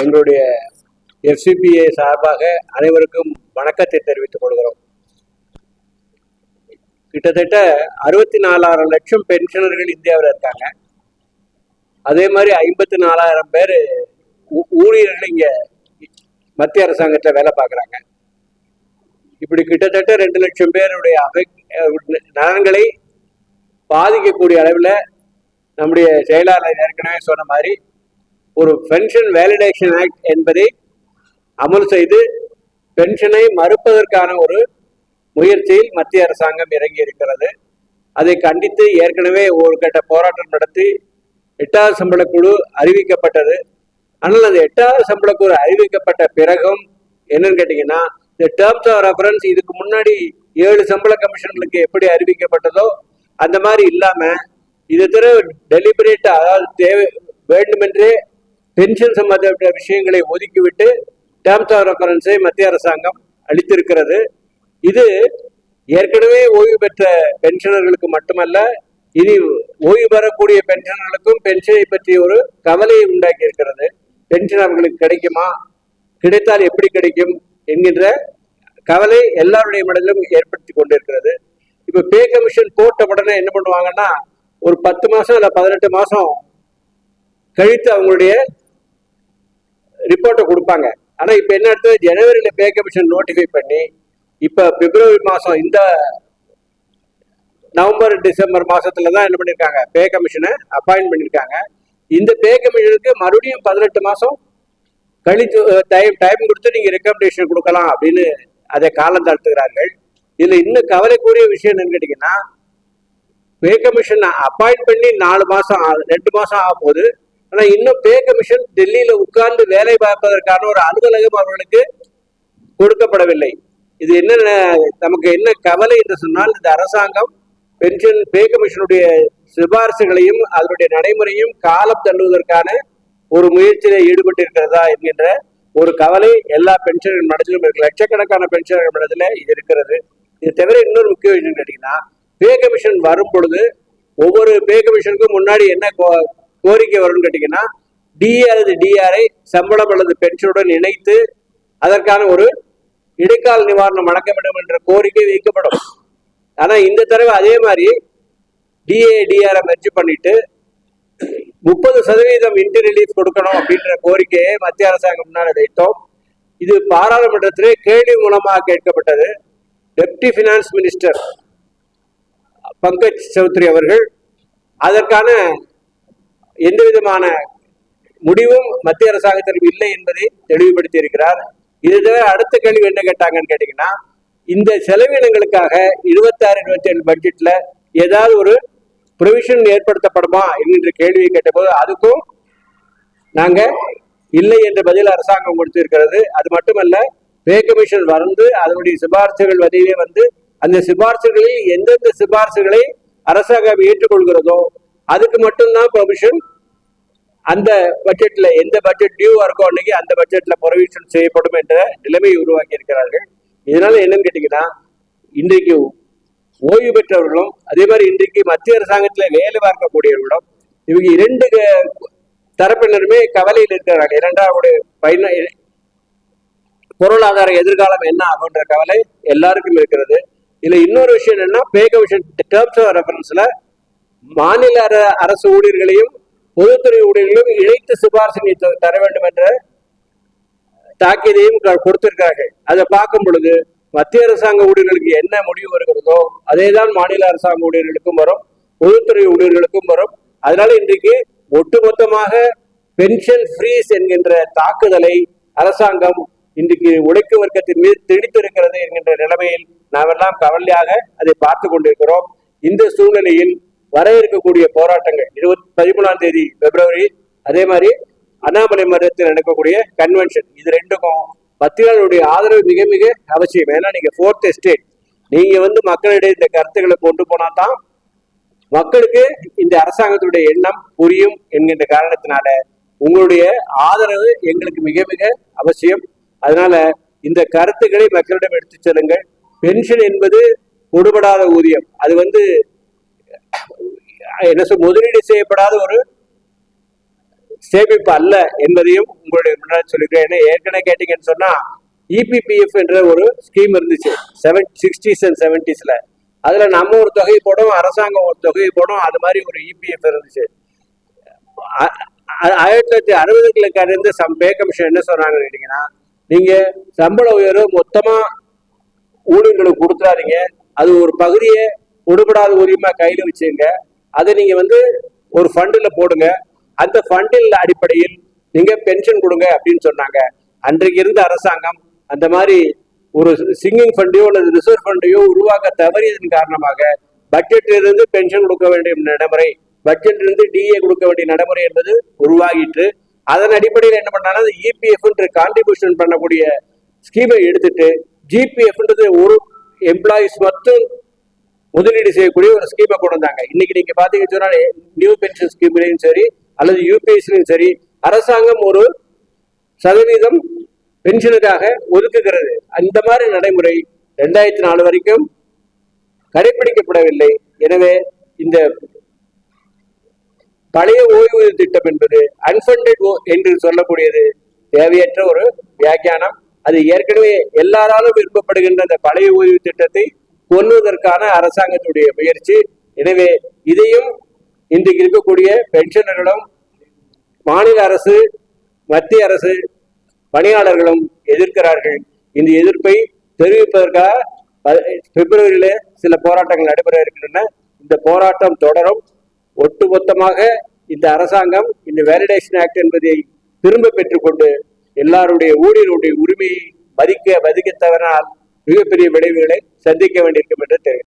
எங்களுடைய எஸ்சிபிஐ சார்பாக அனைவருக்கும் வணக்கத்தை தெரிவித்துக் கொள்கிறோம். கிட்டத்தட்ட அறுபத்தி நாலாயிரம் லட்சம் பென்ஷனர்கள் இந்தியாவில் இருக்காங்க. அதே மாதிரி ஐம்பத்தி நாலாயிரம் பேர் ஊழியர்கள் இங்கே மத்திய அரசாங்கத்தில் வேலை பார்க்குறாங்க. இப்படி கிட்டத்தட்ட ரெண்டு லட்சம் பேருடைய அவை நலன்களை பாதிக்கக்கூடிய அளவில் நம்முடைய செயலாளர் ஏற்கனவே சொன்ன மாதிரி ஒரு பென்ஷன் வேலிடேஷன் ஆக்ட் என்பதை அமல் செய்து பென்ஷனை மறுப்பதற்கான ஒரு முயற்சியில் மத்திய அரசாங்கம் இறங்கி இருக்கிறது அதை கண்டித்து ஏற்கனவே ஒரு கட்ட போராட்டம் நடத்தி எட்டாவது சம்பள குழு அறிவிக்கப்பட்டது. ஆனால் அந்த எட்டாவது சம்பள குழு அறிவிக்கப்பட்ட பிறகும் என்னன்னு கேட்டீங்கன்னா இந்த டேர்ம்ஸ் ஆஃப் ரெஃபரன்ஸ் இதுக்கு முன்னாடி ஏழு சம்பள கமிஷன்களுக்கு எப்படி அறிவிக்கப்பட்டதோ அந்த மாதிரி இல்லாம இது தர டெலிபரேட் அதாவது தேவை வேண்டுமென்றே பென்ஷன் சம்பந்தப்பட்ட விஷயங்களை ஒதுக்கிவிட்டு டேம்ஸ் ஆஃப் ரெஃபரன்ஸை மத்திய அரசாங்கம் அளித்திருக்கிறது. இது ஏற்கனவே ஓய்வு பெற்ற பென்ஷனர்களுக்கு மட்டுமல்ல இனி ஓய்வு பெறக்கூடிய பென்ஷனர்களுக்கும் பென்ஷனை பற்றி ஒரு கவலையை உண்டாக்கி இருக்கிறது பென்ஷன் அவர்களுக்கு கிடைக்குமா? கிடைத்தால் எப்படி கிடைக்கும் என்கின்ற கவலை எல்லாருடைய மனதிலும் ஏற்படுத்தி கொண்டிருக்கிறது. இப்ப பே கமிஷன் போட்ட உடனே என்ன பண்ணுவாங்கன்னா ஒரு பத்து மாசம் இல்ல பதினெட்டு மாசம் கழித்து அவங்களுடைய ரிப்போர்ட்டை கொடுப்பாங்க. ஆனால் இப்போ என்ன எடுத்து ஜனவரியில் பே கமிஷன் நோட்டிஃபை பண்ணி இப்போ பிப்ரவரி மாதம் இந்த நவம்பர் டிசம்பர் மாதத்தில் தான் என்ன பண்ணியிருக்காங்க பே கமிஷனை அப்பாயின்ட் பண்ணியிருக்காங்க இந்த பே கமிஷனுக்கு மறுபடியும் பதினெட்டு மாதம் கழித்து டைம் டைம் கொடுத்து நீங்கள் ரெக்கமெண்டேஷன் கொடுக்கலாம் அப்படின்னு அதை காலம் தாழ்த்துகிறார்கள். இதில் இன்னும் கவலைக்குரிய விஷயம் என்னன்னு கேட்டிங்கன்னா பே கமிஷன் அப்பாயிண்ட் பண்ணி நாலு மாதம் ரெண்டு மாதம் ஆக ஆனா இன்னும் பே கமிஷன் டெல்லியில உட்கார்ந்து வேலை பார்ப்பதற்கான ஒரு அலுவலகம் அவர்களுக்கு கொடுக்கப்படவில்லை. இது என்ன நமக்கு என்ன கவலை என்று சொன்னால் இந்த அரசாங்கம் பென்ஷன் பே கமிஷனுடைய சிபாரிசுகளையும் அதனுடைய நடைமுறையும் காலம் தள்ளுவதற்கான ஒரு முயற்சியில ஈடுபட்டிருக்கிறதா என்கின்ற ஒரு கவலை எல்லா பென்ஷனர்கள் மனதிலும் இருக்கு. லட்சக்கணக்கான பென்ஷனர்கள் மனதில் இது இருக்கிறது. இது தவிர இன்னொரு முக்கிய விஷயம் கேட்டீங்கன்னா பே கமிஷன் வரும் பொழுது ஒவ்வொரு பே கமிஷனுக்கும் முன்னாடி என்ன கோ- கோரிக்கை வரும்னு கேட்டீங்கன்னா டிஏ அல்லது டிஆரை சம்பளம் அல்லது பென்ஷனுடன் இணைத்து அதற்கான ஒரு இடைக்கால நிவாரணம் வழங்க வேண்டும் என்ற கோரிக்கை வைக்கப்படும். ஆனா இந்த தடவை அதே மாதிரி டிஏ டிஆரை மெர்ஜ் பண்ணிட்டு முப்பது சதவீதம் இன்டி ரிலீஃப் கொடுக்கணும் அப்படின்ற கோரிக்கையை மத்திய அரசாங்கம் முன்னால் வைத்தோம். இது பாராளுமன்றத்திலே கேள்வி மூலமாக கேட்கப்பட்டது. Deputy finance minister Pankaj Chaudhary அவர்கள் அதற்கான எந்த விதமான முடிவும் மத்திய அரசாங்கத்திற்கு இல்லை என்பதை தெளிவுபடுத்தி இருக்கிறார் இது தவிர அடுத்த கேள்வி என்ன கேட்டாங்கன்னு கேட்டீங்கன்னா இந்த செலவினங்களுக்காக இருபத்தாறு இருபத்தி ஏழு பட்ஜெட்ல ஏதாவது ஒரு ப்ரொவிஷன் ஏற்படுத்தப்படுமா என்கின்ற கேள்வியை கேட்டபோது அதுக்கும் நாங்க இல்லை என்ற பதில் அரசாங்கம் கொடுத்திருக்கிறது. அது மட்டுமல்ல பே கமிஷன் வந்து அதனுடைய சிபார்சுகள் வழியிலே வந்து அந்த சிபார்சுகளில் எந்தெந்த சிபாரிசுகளை அரசாங்கம் ஏற்றுக்கொள்கிறதோ அதுக்கு மட்டும்தான் ப்ரொவிஷன் அந்த பட்ஜெட்ல எந்த பட்ஜெட் டியூ இருக்கோ அன்னைக்கு அந்த பட்ஜெட்ல ப்ரொவிஷன் செய்யப்படும் என்ற நிலைமையை உருவாக்கி இருக்கிறார்கள். இதனால என்னன்னு கேட்டீங்கன்னா இன்றைக்கு ஓய்வு பெற்றவர்களும் அதே மாதிரி இன்றைக்கு மத்திய அரசாங்கத்துல வேலை பார்க்கக்கூடியவர்களும் இவங்க இரண்டு தரப்பினருமே கவலையில் இருக்கிறார்கள். இரண்டாவது பயண பொருளாதார எதிர்காலம் என்ன ஆகுன்ற கவலை எல்லாருக்கும் இருக்கிறது. இதுல இன்னொரு விஷயம் என்னன்னா பே கமிஷன் டேர்ம்ஸ் ஆஃப் ரெஃபரன்ஸ்ல மாநில அர- அரசு ஊழியர்களையும் பொதுத்துறை ஊழியர்களையும் இணைத்து சிபாரிசு தர வேண்டும் என்ற தாக்கீதையும் க- கொடுத்திருக்கிறார்கள். அதை பார்க்கும் பொழுது மத்திய அரசாங்க ஊழியர்களுக்கு என்ன முடிவு வருகிறதோ அதேதான் மாநில அரசாங்க ஊழியர்களுக்கும் வரும் பொதுத்துறை ஊழியர்களுக்கும் வரும். அதனால இன்றைக்கு ஒட்டுமொத்தமாக பென்ஷன் ஃப்ரீஸ் என்கின்ற தாக்குதலை அரசாங்கம் இன்றைக்கு உழைக்கும் வர்க்கத்தின் மீது திணித்திருக்கிறது என்கின்ற நிலைமையில் நாமெல்லாம் கவலையாக அதை பார்த்து கொண்டிருக்கிறோம். இந்த சூழ்நிலையில் வர இருக்கக்கூடிய போராட்டங்கள். இருபத்தி பதிமூணாம் தேதி பிப்ரவரி அதே மாதிரி அண்ணாமலை மன்றத்தில் நடக்கக்கூடிய கன்வென்ஷன் இது ரெண்டுக்கும் மத்தியாளுடைய ஆதரவு மிக மிக அவசியம். ஏன்னா நீங்க ஃபோர்த் எஸ்டேட் நீங்க வந்து மக்களிடையே இந்த கருத்துக்களை கொண்டு போனா தான் மக்களுக்கு இந்த அரசாங்கத்துடைய எண்ணம் புரியும் என்கின்ற காரணத்தினால உங்களுடைய ஆதரவு எங்களுக்கு மிக மிக அவசியம். அதனால இந்த கருத்துக்களை மக்களிடம் எடுத்து செல்லுங்கள். பென்ஷன் என்பது கொடுபடாத ஊதியம். அது வந்து என்ன சொல் முதலீடு செய்யப்படாத ஒரு சேமிப்பு அல்ல என்பதையும் உங்களுடைய முன்னாடி சொல்லிக்கிறேன் ஏன்னா ஏற்கனவே கேட்டீங்கன்னு சொன்னா இபிபிஎஃப் என்ற ஒரு ஸ்கீம் இருந்துச்சு. செவன் சிக்ஸ்டீஸ் அண்ட் செவன்டிஸ்ல அதுல நம்ம ஒரு தொகை போடும் அரசாங்கம் ஒரு தொகை போடும் அது மாதிரி ஒரு இபிஎஃப் இருந்துச்சு. ஆயிரத்தி தொள்ளாயிரத்தி அறுபதுகளுக்கு இருந்து சம் பே கமிஷன் என்ன சொன்னாங்கன்னு கேட்டீங்கன்னா நீங்க சம்பள உயர்வு மொத்தமா ஊழியர்களுக்கு கொடுத்துறாதீங்க. அது ஒரு பகுதியை விடுபடாத உரிமை கையில வச்சுங்க. அதை நீங்க வந்து ஒரு ஃபண்டில் போடுங்க. அந்த ஃபண்டில் அடிப்படையில் நீங்க பென்ஷன் கொடுங்க அப்படின்னு சொன்னாங்க. அன்றைக்கு இருந்த அரசாங்கம் அந்த மாதிரி ஒரு சிங்கிங் ஃபண்டையோ அல்லது ரிசர்வ் ஃபண்டையோ உருவாக்க தவறியதன் காரணமாக பட்ஜெட்ல இருந்து பென்ஷன் கொடுக்க வேண்டிய நடைமுறை பட்ஜெட்ல இருந்து டிஏ கொடுக்க வேண்டிய நடைமுறை என்பது உருவாகிட்டு அதன் அடிப்படையில் என்ன பண்ணாங்கன்னா இபிஎஃப்ன்ற கான்ட்ரிபியூஷன் பண்ணக்கூடிய ஸ்கீமை எடுத்துட்டு ஜிபிஎஃப்ன்றது ஒரு எம்ப்ளாயிஸ் மட்டும் முதலீடு செய்யக்கூடிய ஒரு ஸ்கீமை கொண்டு வந்தாங்க. இன்னைக்கு நீங்க பாத்தீங்கன்னு சொன்னாலே நியூ பென்ஷன் ஸ்கீம்லையும் சரி அல்லது யூபிஎஸ்லையும் சரி அரசாங்கம் ஒரு சதவீதம் பென்ஷனுக்காக ஒதுக்குகிறது. அந்த மாதிரி நடைமுறை ரெண்டாயிரத்தி நாலு வரைக்கும் கடைபிடிக்கப்படவில்லை எனவே இந்த பழைய ஓய்வூதிய திட்டம் என்பது அன்ஃபண்டட் என்று சொல்லக்கூடியது தேவையற்ற ஒரு வியாக்கியானம். அது ஏற்கனவே எல்லாராலும் விரும்பப்படுகின்ற அந்த பழைய ஓய்வு திட்டத்தை கொல்வதற்கான அரசாங்கத்துடைய முயற்சி. எனவே இதையும் இன்றைக்கு இருக்கக்கூடிய பென்ஷனர்களும் மாநில அரசு மத்திய அரசு பணியாளர்களும் எதிர்க்கிறார்கள். இந்த எதிர்ப்பை தெரிவிப்பதற்காக பிப்ரவரியில சில போராட்டங்கள் நடைபெற இருக்கின்றன. இந்த போராட்டம் தொடரும். ஒட்டுமொத்தமாக இந்த அரசாங்கம் இந்த வேலிடேஷன் ஆக்ட் என்பதை திரும்ப பெற்றுக்கொண்டு எல்லாருடைய ஊழியருடைய உரிமையை மதிக்க மதிக்க தவறினால் மிகப்பெரிய விளைவுகளை சந்திக்க வேண்டியிருக்கும் என்று தெரிவித்தார்